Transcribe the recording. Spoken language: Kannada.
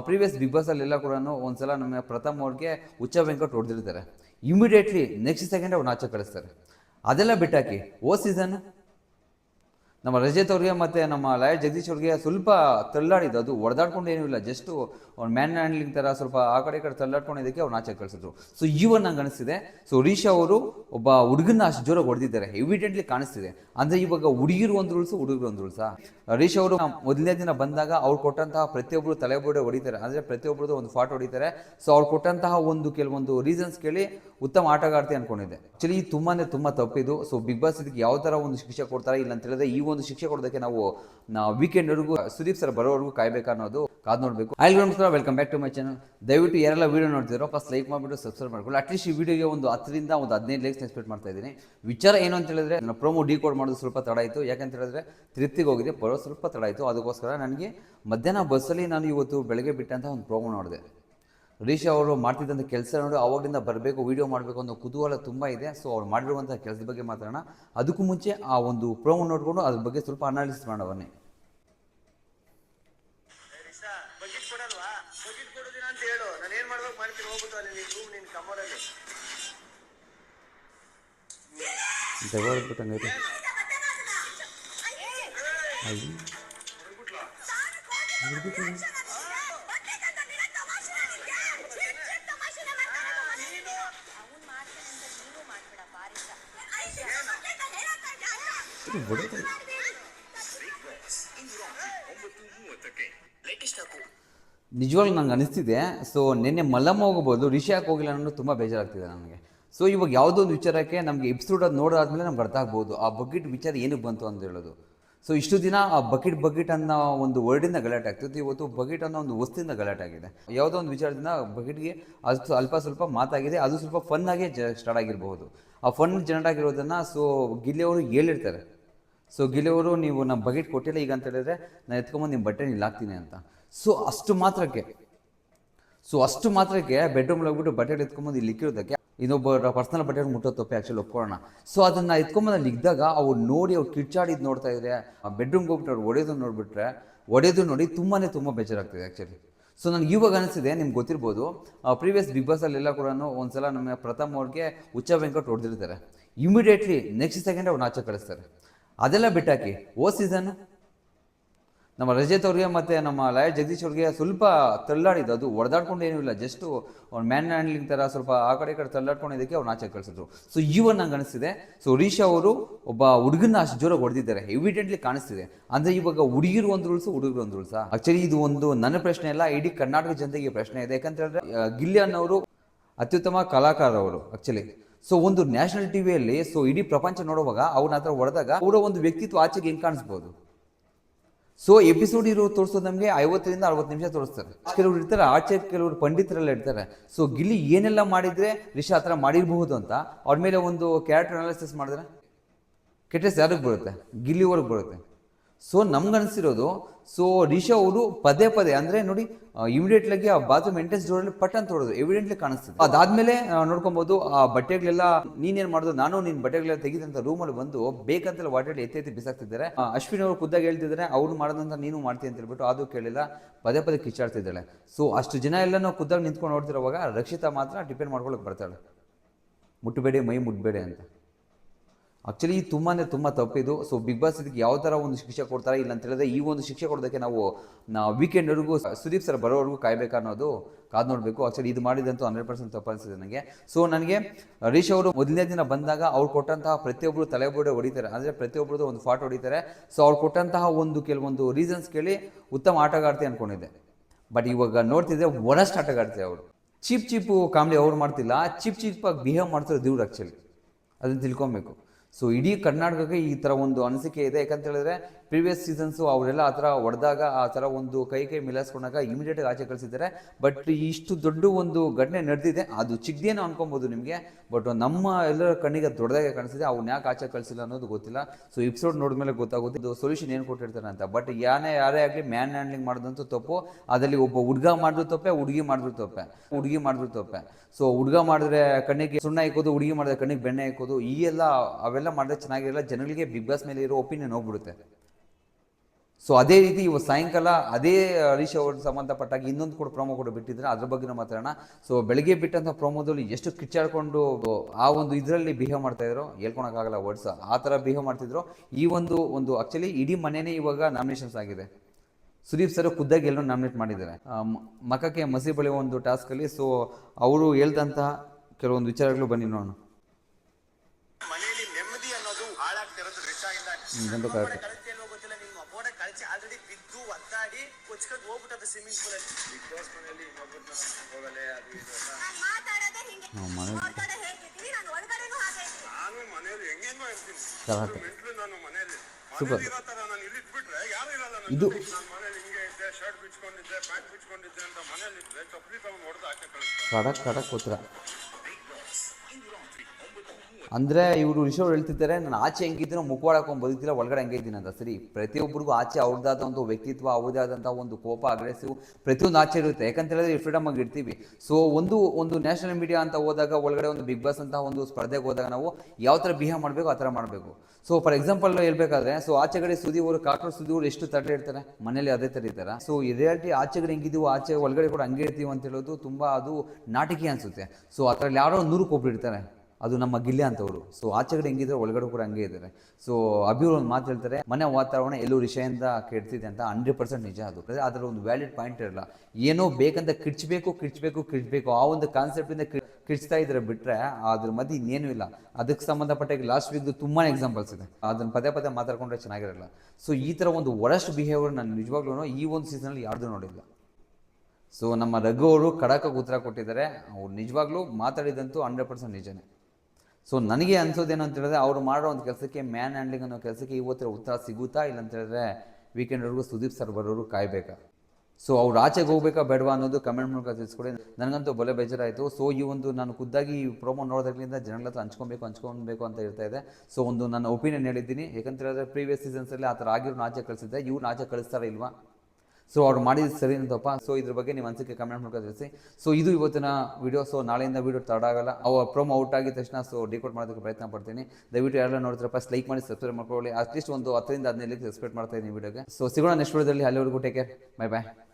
ಪ್ರೀವಿಯಸ್ ಬಿಗ್ ಬಾಸಲ್ಲಿ ಎಲ್ಲ ಕೂಡ ಒಂದ್ಸಲ ನಮ್ಮ ಪ್ರಥಮ್ ಅವ್ರಿಗೆ ಉಚ್ಚ ವೆಂಕಟ್ ಹೊಡೆದಿರ್ತಾರೆ. ಇಮಿಡಿಯೇಟ್ಲಿ ನೆಕ್ಸ್ಟ್ ಸೆಕೆಂಡ್ ಅವ್ರು ಆಚೆ ಕಳಿಸ್ತಾರೆ. ಅದೆಲ್ಲ ಬಿಟ್ಟಾಕಿ, ಓ ಸೀಸನ್ ನಮ್ಮ ರಜತ್ ಅವ್ರಿಗೆ ಮತ್ತೆ ನಮ್ಮ ಲಯ ಜಗದೀಶ್ ಅವ್ರಿಗೆ ಸ್ವಲ್ಪ ತಳ್ಳಾಡಿದ್ದು. ಅದು ಹೊಡೆದಾಡ್ಕೊಂಡು ಏನೂ ಇಲ್ಲ. ಜಸ್ಟ್ ಅವ್ನು ಮ್ಯಾನ್ ಹ್ಯಾಂಡ್ಲಿಂಗ್ ಥರ ಸ್ವಲ್ಪ ಆ ಕಡೆ ಈ ಕಡೆ ತಳ್ಳಾಡ್ಕೊಂಡಿದ್ದಕ್ಕೆ ಅವ್ರು ಆಚೆ ಕಳಿಸಿದ್ರು. ಸೊ ಇವನ್ ನಂಗೆ ಅನಿಸ್ತಿದೆ. ಸೊ ರೀಶಾ ಅವರು ಒಬ್ಬ ಹುಡುಗನ ಅಷ್ಟು ಜೋರಾಗಿ ಹೊಡೆದಿದ್ದಾರೆ. ಎವಿಡೆಂಟ್ಲಿ ಕಾಣಿಸ್ತಿದೆ. ಅಂದರೆ ಇವಾಗ ಹುಡುಗಿರು ಒಂದು ರೂಲ್ಸು ಹುಡುಗರು ಒಂದು ರೂಲ್ಸಾ ರೀಶಾ ಅವರು ಮೊದಲನೇ ದಿನ ಬಂದಾಗ ಅವ್ರು ಕೊಟ್ಟಂತಹ ಪ್ರತಿಯೊಬ್ಬರು ತಲೆಬೋಡೆ ಹೊಡಿತಾರೆ. ಅಂದರೆ ಪ್ರತಿಯೊಬ್ಬರದ್ದು ಒಂದು ಫಾಟ್ ಹೊಡಿತಾರೆ. ಸೊ ಅವ್ರು ಕೊಟ್ಟಂತಹ ಒಂದು ಕೆಲವೊಂದು ರೀಸನ್ಸ್ ಕೇಳಿ ಉತ್ತಮ ಆಟಗಾರ್ತಿ ಅನ್ಕೊಂಡಿದ್ದೆ. ಆಕ್ಚುಲಿ ತುಂಬಾ ತುಂಬ ತಪ್ಪಿದು ಸೊ ಬಿಗ್ ಬಾಸ್ ಇದಕ್ಕೆ ಯಾವ ಥರ ಒಂದು ಶಿಕ್ಷೆ ಕೊಡ್ತಾರೆ ಇಲ್ಲ ಅಂತ ಹೇಳಿದ್ರೆ ಈ ಒಂದು ಶಿಕ್ಷೆ ಕೊಡೋದಕ್ಕೆ ನಾವು ವೀಕೆಂಡ್ವರೆಗೂ ಸುದೀಪ್ ಸರ್ ಬರೋವರೆಗೂ ಕಾಯ್ಬೇಕು ಅನ್ನೋದು ಕಾದ್ ನೋಡಬೇಕು. ಐ ನಮಸ್ಕಾರ. Welcome back to my channel ದಯವಿಟ್ಟು ಯಾರೆಲ್ಲ ವೀಡಿಯೋ ನೋಡ್ತಿದ್ರೋ ಫಸ್ಟ್ ಲೈಕ್ ಮಾಡಿಬಿಟ್ಟು ಸಬ್ಸ್ಕ್ರೈಬ್ ಮಾಡ್ಕೊಳ್ಳಿ. ಅಟ್ಲೀಸ್ಟ್ ಈ ವಿಡಿಯೋಗೆ ಒಂದು ಹತ್ತರಿಂದ ಒಂದು ಹದಿನೈದು ಲೈಕ್ಸ್ ಎಕ್ಸ್ಪೆಕ್ಟ್ ಮಾಡ್ತಾ ಇದ್ದೀನಿ. ವಿಚಾರ ಏನು ಅಂತ ಹೇಳಿದ್ರೆ, ನನ್ನ ಪ್ರೋಮೋ ಡಿ ಕೋಡ್ ಮಾಡೋದು ಸ್ವಲ್ಪ ತಡ ಆಯಿತು. ಯಾಕಂತ ಹೇಳಿದ್ರೆ, ತೃಪ್ತಿಗೆ ಹೋಗಿದೆ. ಬರೋ ಸ್ವಲ್ಪ ತಡ ಆಯಿತು. ಅದಕ್ಕೋಸ್ಕರ ನನಗೆ ಮಧ್ಯಾಹ್ನ ಬಸ್ಸಲ್ಲಿ ನಾನು ಇವತ್ತು ಬೆಳಗ್ಗೆ ಬಿಟ್ಟಂತ ಒಂದು ಪ್ರೋಮೋ ನೋಡಿದೆ. ರೀಶಾ ಅವರು ಮಾಡ್ತಿದ್ದಂಥ ಕೆಲಸ ನೋಡಿ ಅವಾಗಿಂದ ಬರಬೇಕು ವಿಡಿಯೋ ಮಾಡಬೇಕು ಅನ್ನೋ ಕುತೂಹಲ ತುಂಬ ಇದೆ. ಸೊ ಅವ್ರು ಮಾಡಿರುವಂಥ ಕೆಲಸದ ಬಗ್ಗೆ ಮಾತಾಡೋಣ ಅದಕ್ಕೂ ಮುಂಚೆ ಆ ಒಂದು ಪ್ರೋಮೋ ನೋಡಿಕೊಂಡು ಅದ್ರ ಬಗ್ಗೆ ಸ್ವಲ್ಪ ಅನಾಲಿಸ್ ಮಾಡೋಣ ಬನ್ನಿ ಕೊಡಲ್ವಾ? ನಿಜವಾಗ್ಲೂ ನಂಗೆ ಅನಿಸ್ತಿದೆ. ಸೊ ನಿನ್ನೆ ಮಲ್ಲಮ್ಮ ಹೋಗ್ಬೋದು, ರಿಷಿ ಯಾಕೆ ಹೋಗಿಲ್ಲ ಅನ್ನೋದು ತುಂಬ ಬೇಜಾರಾಗ್ತಿದೆ ನನಗೆ. ಸೊ ಇವಾಗ ಯಾವುದೋ ಒಂದು ವಿಚಾರಕ್ಕೆ ನಮಗೆ ಎಪಿಸೋಡ್ ಅದು ನೋಡಾದ್ಮೇಲೆ ನಮ್ಗೆ ಅರ್ಥ ಆಗ್ಬೋದು. ಆ ಬಕೆಟ್ ವಿಚಾರ ಏನಕ್ಕೆ ಬಂತು ಅಂತ ಹೇಳೋದು. ಸೊ ಇಷ್ಟು ದಿನ ಆ ಬಕೆಟ್ ಬಕೆಟ್ ಅನ್ನೋ ಒಂದು ವರ್ಡಿಂದ ಗಲಾಟೆ ಆಗ್ತಿತ್ತು. ಇವತ್ತು ಬಕೆಟ್ ಅನ್ನೋ ಒಂದು ವಸ್ತುವಿಂದ ಗಲಾಟೆ ಆಗಿದೆ. ಯಾವುದೋ ಒಂದು ವಿಚಾರದಿಂದ ಬಕೆಟ್ಗೆ ಅದು ಅಲ್ಪ ಸ್ವಲ್ಪ ಮಾತಾಗಿದೆ. ಅದು ಸ್ವಲ್ಪ ಫನ್ ಜ ಸ್ಟಾರ್ಟ್ ಆಗಿರಬಹುದು. ಆ ಫನ್ ಜನರೇಟ್ ಆಗಿರೋದನ್ನು ಸೊ ಗಿಲ್ಲಿ ಅವರು ಹೇಳಿರ್ತಾರೆ. ಸೊ ಗಿಲಿಯವರು ನೀವು ನಮ್ಮ ಬಕೆಟ್ ಕೊಟ್ಟಿಲ್ಲ ಈಗ ಅಂತ ಹೇಳಿದ್ರೆ ನಾನು ಎತ್ಕೊಂಬಂದು ನಿಮ್ಮ ಬಟ್ಟೆ ಇಲ್ಲಿ ಹಾಕ್ತೀನಿ ಅಂತ. ಸೊ ಅಷ್ಟು ಮಾತ್ರಕ್ಕೆ. ಸೊ ಅಷ್ಟು ಮಾತ್ರಕ್ಕೆ ಬೆಡ್ರೂಮ್ಗೆ ಹೋಗ್ಬಿಟ್ಟು ಬಟ್ಟೆ ಎತ್ಕೊಂಬಂದು ಇಲ್ಲಿ ಇಕ್ಕಿರೋದಕ್ಕೆ ಇನ್ನೊಬ್ಬ ಪರ್ಸನಲ್ ಬಟ್ಟೆ ಮುಟ್ಟೋ ತಪ್ಪೆ ಆ್ಯಕ್ಚುಲಿ ಒಪ್ಕೊಳ್ಳೋಣ. ಸೊ ಅದನ್ನು ಎತ್ಕೊಂಬಂದು ಅಲ್ಲಿ ಇದ್ದಾಗ ಅವ್ರು ನೋಡಿ, ಅವ್ರು ಕಿರ್ಚಾಡಿದ್ದು ನೋಡ್ತಾ ಇದ್ರೆ, ಆ ಬೆಡ್ರೂಮ್ಗೆ ಹೋಗ್ಬಿಟ್ಟು ಅವ್ರು ಒಡೆಯೋದು ನೋಡಿಬಿಟ್ರೆ ಒಡೆಯೋದು ನೋಡಿ ತುಂಬಾ ತುಂಬ ಬೇಜಾರಾಗ್ತಿದೆ ಆ್ಯಕ್ಚುಲಿ ಸೊ ನನಗೆ ಇವಾಗ ಅನಿಸಿದೆ, ನಿಮ್ಗೆ ಗೊತ್ತಿರ್ಬೋದು ಪ್ರೀವಿಯಸ್ ಬಿಗ್ ಬಾಸಲ್ಲೆಲ್ಲ ಕೂಡ ಒಂದ್ಸಲ ನಮ್ಮ ಪ್ರಥಮ್ ಅವ್ರಿಗೆ ಉಚ್ಚ ವೆಂಕಟ್ ಹೊಡೆದಿರ್ತಾರೆ. ಇಮಿಡಿಯೇಟ್ಲಿ ನೆಕ್ಸ್ಟ್ ಸೆಕೆಂಡ್ ಅವ್ರು ಆಚೆ ಕಳಿಸ್ತಾರೆ. ಅದೆಲ್ಲ ಬಿಟ್ಟಾಕಿ, ಓ ಸೀಸನ್ ನಮ್ಮ ರಜತ್ ಅವ್ರಿಗೆ ಮತ್ತು ನಮ್ಮ ಲಯ ಜಗದೀಶ್ ಅವ್ರಿಗೆ ಸ್ವಲ್ಪ ತಳ್ಳಾಡಿದ್ದು, ಅದು ಹೊಡೆದಾಡ್ಕೊಂಡು ಏನೂ ಇಲ್ಲ. ಜಸ್ಟ್ ಅವ್ನು ಮ್ಯಾನ್ ಹ್ಯಾಂಡ್ಲಿಂಗ್ ಥರ ಸ್ವಲ್ಪ ಆ ಕಡೆ ಈ ಕಡೆ ತಳ್ಳಾಡ್ಕೊಂಡಿದ್ದಕ್ಕೆ ಅವ್ರನ್ನ ಆಚೆ ಕಳಿಸಿದ್ರು. ಸೊ ಇವನ್ ನಂಗೆ ಅನಿಸ್ತಿದೆ. ಸೊ ರೀಶಾ ಅವರು ಒಬ್ಬ ಹುಡುಗನ ಅಷ್ಟು ಜೋರಾಗಿ ಹೊಡೆದಿದ್ದಾರೆ. ಎವಿಡೆಂಟ್ಲಿ ಕಾಣಿಸ್ತಿದೆ. ಅಂದರೆ ಇವಾಗ ಹುಡುಗಿರು ಒಂದು ರೂಲ್ಸು ಹುಡುಗರು ಒಂದು ರೂಲ್ಸಾ ಆಕ್ಚುಲಿ ಇದು ಒಂದು ನನ್ನ ಪ್ರಶ್ನೆ ಅಲ್ಲ, ಇಡೀ ಕರ್ನಾಟಕ ಜನತೆಗೆ ಪ್ರಶ್ನೆ ಇದೆ. ಯಾಕಂತ ಹೇಳಿದ್ರೆ ಗಿಲ್ಲಿ ಅನ್ನೋರು ಅತ್ಯುತ್ತಮ ಕಲಾಕಾರ ಅವರು ಆಕ್ಚುಲಿ ಸೊ ಒಂದು ನ್ಯಾಷನಲ್ ಟಿವಿಯಲ್ಲಿ ಸೊ ಇಡೀ ಪ್ರಪಂಚ ನೋಡುವಾಗ ಅವನ ಹತ್ರ ಹೊಡೆದಾಗ ಅವರ ಒಂದು ವ್ಯಕ್ತಿತ್ವ ಆಚೆಗೆ ಹೆಂಗೆ ಕಾಣಿಸ್ಬೋದು? ಸೊ ಎಪಿಸೋಡ್ ಇರೋ ತೋರಿಸೋದು ನಮಗೆ ಐವತ್ತರಿಂದ ಅರವತ್ತು ನಿಮಿಷ ತೋರಿಸ್ತಾರೆ ಕೆಲವರು ಇರ್ತಾರೆ ಆಚೆ ಕೆಲವರು ಪಂಡಿತರೆಲ್ಲ ಇರ್ತಾರೆ. ಸೊ ಗಿಲ್ಲಿ ಏನೆಲ್ಲ ಮಾಡಿದರೆ ರಿಷಾ ಆ ಥರ ಮಾಡಿರಬಹುದು ಅಂತ ಅವ್ರ ಮೇಲೆ ಒಂದು ಕ್ಯಾರೆಕ್ಟರ್ ಅನಾಲಿಸಿಸ್ ಮಾಡಿದ್ರೆ ಕೆಟ್ಟಸ್ ಯಾರಿಗೆ ಬರುತ್ತೆ? ಗಿಲ್ಲಿವರೆಗೆ ಬರುತ್ತೆ. ಸೊ ನಮ್ಗನ್ಸಿರೋದು ಸೊ ರಿಷಾ ಅವರು ಪದೇ ಪದೇ, ಅಂದ್ರೆ ನೋಡಿ ಇಮಿಡಿಯೇಟ್ಲಾಗಿ ಆ ಬಾತ್ರೂಮ್ ಎಂಟ್ರೆನ್ಸ್ ಡೋರಲ್ಲಿ ಪಟ್ ಅಂತ ಹೊಡೋದು ಎವಿಡೆಂಟ್ಲಿ ಕಾಣಿಸ್ತದೆ. ಅದಾದ್ಮೇಲೆ ನೋಡ್ಕೊಬಹುದು ಆ ಬಟ್ಟೆಗಳೆಲ್ಲ, ನೀನೇನ್ ಮಾಡೋದು, ನಾನು ನಿನ್ನ ಬಟ್ಟೆಗಳೆಲ್ಲ ತೆಗೆದಂತ ರೂಮಲ್ಲಿ ಬಂದು ಬೇಕಂತೆಲ್ಲ ವಾಟರ್ ಎತ್ತಿ ಎತ್ತಿ ಬಿಸಾಕ್ತಿದ್ದಾರೆ. ಅಶ್ವಿನ್ ಅವರು ಖುದ್ದಾಗಿ ಹೇಳ್ತಿದ್ದಾರೆ, ಅವ್ರು ಮಾಡೋದಂತ ನೀನು ಮಾಡ್ತೀನಿ ಅಂತ ಹೇಳ್ಬಿಟ್ಟು ಅದು ಕೇಳಿಲ್ಲ, ಪದೇ ಪದೇ ಕಿಚ್ಚಾಡ್ತಿದ್ದಾಳೆ. ಸೊ ಅಷ್ಟು ಜನ ಎಲ್ಲ ನಾವು ಖುದ್ದಾಗಿ ನಿಂತ್ಕೊಂಡು ನೋಡ್ತಿರೋವಾಗ ರಕ್ಷಿತಾ ಮಾತ್ರ ಡಿಪೆಂಡ್ ಮಾಡ್ಕೊಳಕ್ಕೆ ಬರ್ತಾಳೆ. ಮುಟ್ಟಬೇಡಿ, ಮೈ ಮುಟ್ಬೇಡಿ ಅಂತ. ಆಕ್ಚುಲಿ ತುಂಬಾ ತುಂಬ ತಪ್ಪಿದು. ಸೊ ಬಿಗ್ ಬಾಸ್ ಇದಕ್ಕೆ ಯಾವ ಥರ ಒಂದು ಶಿಕ್ಷೆ ಕೊಡ್ತಾರೆ ಇಲ್ಲ ಅಂತ ಹೇಳಿದ್ರೆ ಈ ಒಂದು ಶಿಕ್ಷೆ ಕೊಡೋದಕ್ಕೆ ನಾವು ವೀಕೆಂಡ್ವರೆಗೂ ಸುದೀಪ್ ಸರ್ ಬರೋವರೆಗೂ ಕಾಯ್ಬೇಕನ್ನೋದು ಕಾದು ನೋಡಬೇಕು. ಆಕ್ಚುಲಿ ಇದು ಮಾಡಿದಂತೂ ಹಂಡ್ರೆಡ್ ಪರ್ಸೆಂಟ್ ತಪ್ಪು ಅನಿಸಿದೆ ನನಗೆ. ಸೊ ನನಗೆ, ಹರೀಶ್ ಅವರು ಮೊದಲನೇ ದಿನ ಬಂದಾಗ ಅವ್ರು ಕೊಟ್ಟಂತಹ ಪ್ರತಿಯೊಬ್ಬರು ತಲೆಬೋಡೆ ಹೊಡಿತಾರೆ. ಅಂದರೆ ಪ್ರತಿಯೊಬ್ಬರದ್ದು ಒಂದು ಫಾಟ್ ಹೊಡಿತಾರೆ. ಸೊ ಅವ್ರು ಕೊಟ್ಟಂತಹ ಒಂದು ಕೆಲವೊಂದು ರೀಸನ್ಸ್ ಕೇಳಿ ಉತ್ತಮ ಆಟಗಾರ್ತಿ ಅಂದ್ಕೊಂಡಿದ್ದೆ ಬಟ್ ಇವಾಗ ನೋಡ್ತಿದ್ದೆ ಒನಸ್ಟ್ ಆಟಗಾಡ್ತಾರೆ ಅವರು. ಚೀಪ್ ಚೀಪು ಕಾಮಿಡಿ ಅವ್ರು ಮಾಡ್ತಿಲ್ಲ. ಚೀಪ್ ಚೀಪಾಗಿ ಬಿಹೇವ್ ಮಾಡ್ತಾರೆ ದೇವ್ರು ಆ್ಯಕ್ಚುಲಿ ಅದನ್ನು ತಿಳ್ಕೊಬೇಕು. ಸೊ ಇಡೀ ಕರ್ನಾಟಕಕ್ಕೆ ಈ ಥರ ಒಂದು ಅನಿಸಿಕೆ ಇದೆ. ಯಾಕಂತ ಹೇಳಿದ್ರೆ ಪ್ರೀವಿಯಸ್ ಸೀಸನ್ಸು ಅವರೆಲ್ಲ ಆ ಥರ ಹೊಡೆದಾಗ ಆ ಥರ ಒಂದು ಕೈ ಕೈ ಮಿಲಾಯಿಸ್ಕೊಂಡಾಗ ಇಮಿಡಿಯೇಟಾಗಿ ಆಚೆ ಕಳಿಸಿದ್ದಾರೆ. ಬಟ್ ಇಷ್ಟು ದೊಡ್ಡ ಒಂದು ಘಟನೆ ನಡೆದಿದೆ. ಅದು ಚಿಕ್ಕದೇನೋ ಅನ್ಕೊಬೋದು ನಿಮಗೆ. ಬಟ್ ನಮ್ಮ ಎಲ್ಲರ ಕಣ್ಣಿಗೆ ದೊಡ್ಡದಾಗೆ ಕಾಣಿಸಿದೆ ಅವ್ನ ಯಾಕೆ ಆಚೆ ಕಳಿಸಿಲ್ಲ ಅನ್ನೋದು ಗೊತ್ತಿಲ್ಲ. ಸೊ ಎಪಿಸೋಡ್ ನೋಡಿದ್ಮೇಲೆ ಗೊತ್ತಾಗುತ್ತೆ ಇದು ಸೊಲ್ಯೂಷನ್ ಏನು ಕೊಟ್ಟಿರ್ತಾರೆ ಅಂತ. ಬಟ್ ಯಾನೇ ಯಾರೇ ಆಗಲಿ ಮ್ಯಾನ್ ಹ್ಯಾಂಡ್ಲಿಂಗ್ ಮಾಡೋದಂತೂ ತಪ್ಪು. ಅದರಲ್ಲಿ ಒಬ್ಬ ಹುಡುಗ ಮಾಡಿದ್ರು ತಪ್ಪೆ, ಹುಡುಗಿ ಮಾಡಿದ್ರು ತಪ್ಪೆ. ಹುಡುಗಿ ಮಾಡಿದ್ರು ತಪ್ಪೆ. ಸೊ ಹುಡುಗ ಮಾಡಿದ್ರೆ ಕಣ್ಣಿಗೆ ಸುಣ್ಣ ಇಕ್ಕೋದು ಹುಡುಗಿ ಮಾಡಿದ್ರೆ ಕಣ್ಣಿಗೆ ಬೆಣ್ಣೆ ಇಕ್ಕೋದು ಈ ಎಲ್ಲ, ಅವೆಲ್ಲ ಮಾಡಿದ್ರೆ ಚೆನ್ನಾಗಿರಲ್ಲ. ಜನಗಳಿಗೆ ಬಿಗ್ ಬಾಸ್ ಮೇಲೆ ಇರೋ ಒಪಿನಿಯನ್ ಹೋಗ್ಬಿಡುತ್ತೆ. ಸೊ ಅದೇ ರೀತಿ ಇವತ್ತು ಸಾಯಂಕಾಲ ಅದೇ ಹರೀಶ್ ಅವ್ರಿಗೆ ಸಂಬಂಧಪಟ್ಟಾಗಿ ಇನ್ನೊಂದು ಕೂಡ ಪ್ರೋಮೋ ಕೂಡ ಬಿಟ್ಟಿದ್ರೆ ಅದ್ರ ಬಗ್ಗೆ ಮಾತಾಡೋಣ ಸೊ ಬೆಳಗ್ಗೆ ಬಿಟ್ಟಂಥ ಪ್ರೋಮೋದಲ್ಲಿ ಎಷ್ಟು ಕಿಚ್ಚಾಡ್ಕೊಂಡು ಆ ಒಂದು ಇದರಲ್ಲಿ ಬಿಹೇವ್ ಮಾಡ್ತಾ ಇದ್ರು ಹೇಳ್ಕೊಳಕ್ಕಾಗಲ್ಲ ವರ್ಡ್ಸ್ ಆ ಥರ ಬಿಹೇವ್ ಮಾಡ್ತಿದ್ರು, ಈ ಒಂದು ಒಂದು ಆ್ಯಕ್ಚುಲಿ ಇಡೀ ಮನೆಯೇ ಇವಾಗ ನಾಮಿನೇಷನ್ಸ್ ಆಗಿದೆ. ಸುದೀಪ್ ಸರ್ ಖುದ್ದಾಗಿ ಎಲ್ಲರೂ ನಾಮಿನೇಟ್ ಮಾಡಿದ್ದಾರೆ. ಮಕಕ್ಕೆ ಮಸಿ ಬಳಿಯುವ ಒಂದು ಟಾಸ್ಕಲ್ಲಿ ಸೊ ಅವರು ಹೇಳ್ದಂತಹ ಕೆಲವೊಂದು ವಿಚಾರಗಳು ಬನ್ನಿ ನೋಡೋಣ. ಮಾತಾಡೋದೇ ಹಿಂಗೆ. ನಾವು ಮನೆ ಕರೆಕ್ಟ್ ನನ್ನ ಇದು- ಜೊತೆ. ನಾನು ಮನೇಲಿ ಅಂದರೆ ಇವರು ರಿಷವ್ ಹೇಳ್ತಿದ್ದಾರೆ, ನಾನು ಆಚೆ ಹೆಂಗಿದ್ದೀನೋ ಹಾಕೊಂಡು ಬದುಕ್ತಿಲ್ಲ, ಒಳಗಡೆ ಹಂಗೆ ಇದ್ದೀನಿ ಅಂತ. ಸರಿ, ಪ್ರತಿಯೊಬ್ಬರಿಗೂ ಆಚೆ ಅವ್ರದ್ದಾದ ಒಂದು ವ್ಯಕ್ತಿತ್ವ ಅವ್ರದ್ದೇ ಆದಂಥ ಒಂದು ಕೋಪ ಅಗ್ರೆಸಿವ್ ಪ್ರತಿಯೊಂದು ಆಚೆ ಇರುತ್ತೆ. ಯಾಕಂತ ಹೇಳಿದ್ರೆ ಫ್ರೀಡಮ್ ಆಗಿ ಇರ್ತೀವಿ. ಸೊ ಒಂದು ಒಂದು ನ್ಯಾಷನಲ್ ಮೀಡಿಯಾ ಅಂತ ಹೋದಾಗ, ಒಳಗಡೆ ಒಂದು ಬಿಗ್ ಬಾಸ್ ಅಂತ ಒಂದು ಸ್ಪರ್ಧೆಗೆ ಹೋದಾಗ ನಾವು ಯಾವ ಥರ ಬಿಹೇವ್ ಮಾಡಬೇಕು, ಆ ಥರ ಮಾಡಬೇಕು. ಸೊ ಫಾರ್ ಎಕ್ಸಾಂಪಲ್ ಹೇಳಬೇಕಾದ್ರೆ ಸೊ ಆಚೆಗಡೆ ಸುದಿ ಅವರು ಕಾಕ್ರೋಚ್ ಎಷ್ಟು ತಡೆ ಇರ್ತಾರೆ? ಮನೇಲಿ ಅದೇ ಥರ ಇರ್ತಾರೆ. ಸೊ ರಿಯಾಲಿಟಿ ಆಚೆಗಡೆ ಹೆಂಗಿದ್ದೀವಿ ಆಚೆ ಒಳಗಡೆ ಕೂಡ ಹಂಗೆ ಇರ್ತೀವಿ ಅಂತ ಹೇಳೋದು ತುಂಬ ಅದು ನಾಟಕೀಯ ಅನಿಸುತ್ತೆ. ಸೊ ಅದರಲ್ಲಿ ಯಾರೋ ನೂರಕ್ಕೆ ಒಬ್ರು ಇರ್ತಾರೆ. ಅದು ನಮ್ಮ ಗಿಲ್ಲೆ ಅಂತವರು. ಸೊ ಆಚೆಗಡೆ ಹೆಂಗಿದ್ರೆ ಒಳಗಡೆ ಕೂಡ ಹಂಗೆ ಇದ್ದಾರೆ. ಸೊ ಅಭಿವ್ರು ಒಂದು ಮಾತು ಹೇಳ್ತಾರೆ, ಮನೆ ವಾತಾವರಣ ಎಲ್ಲೂ ವಿಷಯದಿಂದ ಕೆಡ್ತಿದೆ ಅಂತ ಹಂಡ್ರೆಡ್ ಪರ್ಸೆಂಟ್ ನಿಜ ಅದು. ಅದೇ ಅದರ ಒಂದು ವ್ಯಾಲಿಡ್ ಪಾಯಿಂಟ್ ಇರಲ್ಲ. ಏನೋ ಬೇಕಂತ ಕಿಡ್ಚಬೇಕು ಕಿಡ್ಚಬೇಕು ಕಿಡ್ಚಬೇಕು ಆ ಒಂದು ಕಾನ್ಸೆಪ್ಟಿಂದ ಕಿಡ್ಸ್ತಾ ಇದ್ರೆ ಬಿಟ್ಟರೆ ಅದ್ರ ಮಧ್ಯೆ ಇನ್ನೇನು ಇಲ್ಲ. ಅದಕ್ಕೆ ಸಂಬಂಧಪಟ್ಟ ಲಾಸ್ಟ್ ವೀಕ್ದು ತುಂಬಾ ಎಕ್ಸಾಂಪಲ್ಸ್ ಇದೆ. ಅದನ್ನ ಪದೇ ಪದೇ ಮಾತಾಡ್ಕೊಂಡ್ರೆ ಚೆನ್ನಾಗಿರಲ್ಲ. ಸೊ ಈ ಥರ ಒಂದು ವರಸ್ಟ್ ಬಿಹೇವಿಯರ್ ನಾನು ನಿಜವಾಗ್ಲೂ ಈ ಒಂದು ಸೀಸನಲ್ಲಿ ಯಾರ್ದು ನೋಡಿಲ್ಲ. ಸೊ ನಮ್ಮ ರಘು ಅವರು ಕಡಕ ಉತ್ತರ ಕೊಟ್ಟಿದ್ದಾರೆ. ಅವ್ರು ನಿಜವಾಗ್ಲೂ ಮಾತಾಡಿದಂತೂ ಹಂಡ್ರೆಡ್ ಪರ್ಸೆಂಟ್ ನಿಜನೇ. ಸೊ ನನಗೆ ಅನ್ಸೋದೇನು ಅಂತ ಹೇಳಿದ್ರೆ ಅವ್ರು ಮಾಡೋ ಒಂದು ಕೆಲಸಕ್ಕೆ ಮ್ಯಾನ್ ಹ್ಯಾಂಡ್ಲಿಂಗ್ ಅನ್ನೋ ಕೆಲಸಕ್ಕೆ ಇವತ್ತರ ಉತ್ತರ ಸಿಗುತ್ತಾ ಇಲ್ಲ ಅಂತ ಹೇಳಿದ್ರೆ ವೀಕೆಂಡ್ವರೆಗೂ ಸುದೀಪ್ ಸರ್ ಬರೋರು ಕಾಯಬೇಕಾ? ಸೊ ಅವ್ರು ಆಚೆಗೆ ಹೋಗ್ಬೇಕಾ ಬೇಡವಾ ಅನ್ನೋದು ಕಮೆಂಟ್ ಮೂಲಕ ತಿಳಿಸ್ಕೊಡಿ. ನನಗಂತೂ ಬಲೆ ಬೇಜಾರಾಯಿತು. ಸೊ ಈ ಒಂದು ನಾನು ಖುದ್ದಾಗಿ ಈ ಪ್ರೋಮೋ ನೋಡೋದ್ರಿಂದ ಜನಗಳ ಹತ್ರ ಹಂಚ್ಕೊಬೇಕು ಹಂಚ್ಕೊಬೇಕು ಅಂತ ಇರ್ತಾ ಇದೆ. ಸೊ ಒಂದು ನನ್ನ ಒಪಿನಿಯನ್ ಹೇಳಿದ್ದೀನಿ. ಯಾಕಂತ ಹೇಳಿದ್ರೆ ಪ್ರೀವಿಯಸ್ ಸೀಸನ್ಸಲ್ಲಿ ಆ ಥರ ಆಗಿರೋ ಆಚೆ ಕಳಿಸಿದ್ದೆ ಇವ್ರನ್ನ ಆಚೆ ಕಳಿಸ್ತಾರ ಇಲ್ವಾ? ಸೊ ಅವ್ರು ಮಾಡಿದ್ದು ಸರಿ ಅಂತಪ್ಪ. ಸೊ ಇದ್ರ ಬಗ್ಗೆ ನೀವು ಅನ್ಸಕ್ಕೆ ಕಮೆಂಟ್ ಮಾಡ್ಕೊಂಡು ತಿಳಿಸಿ ಸೊ ಇದು ಇವತ್ತಿನ ವಿಡಿಯೋ ಸೊ ನಾಳೆಯಿಂದ ವಿಡಿಯೋ ತಡ ಆಗಲ್ಲ. ಅವ ಪ್ರೋಮೋ ಔಟ್ ಆಗಿದ ತಕ್ಷಣ ಸೊ ಡಿಕೋಡ್ ಮಾಡೋದಕ್ಕೆ ಪ್ರಯತ್ನ ಪಡ್ತೀನಿ. ದಯವಿಟ್ಟು ಯಾರೆಲ್ಲ ನೋಡ್ತಾರೆ ಫಸ್ಟ್ ಲೈಕ್ ಮಾಡಿ ಸಬ್ಸ್ಕ್ರೈಬ್ ಮಾಡ್ಕೊಳ್ಳಿ. ಅಟ್ಲೀಸ್ಟ್ ಒಂದು ಹತ್ತರಿಂದ ಹದಿನೈದು ಎಕ್ಸ್ಪೆಕ್ಟ್ ಮಾಡ್ತಾ ಇದ್ದೀನಿ ವಿಡಿಯೋಗೆ ಸೊ ಸಿಗೋಣ ನೆಕ್ಸ್ಟ್ ವಿಡಿಯೋದಲ್ಲಿ ಅಲ್ಲಿವರೆಗೂ ಟೇಕ್ ಕೇರ್ ಬೈ ಬಾಯ್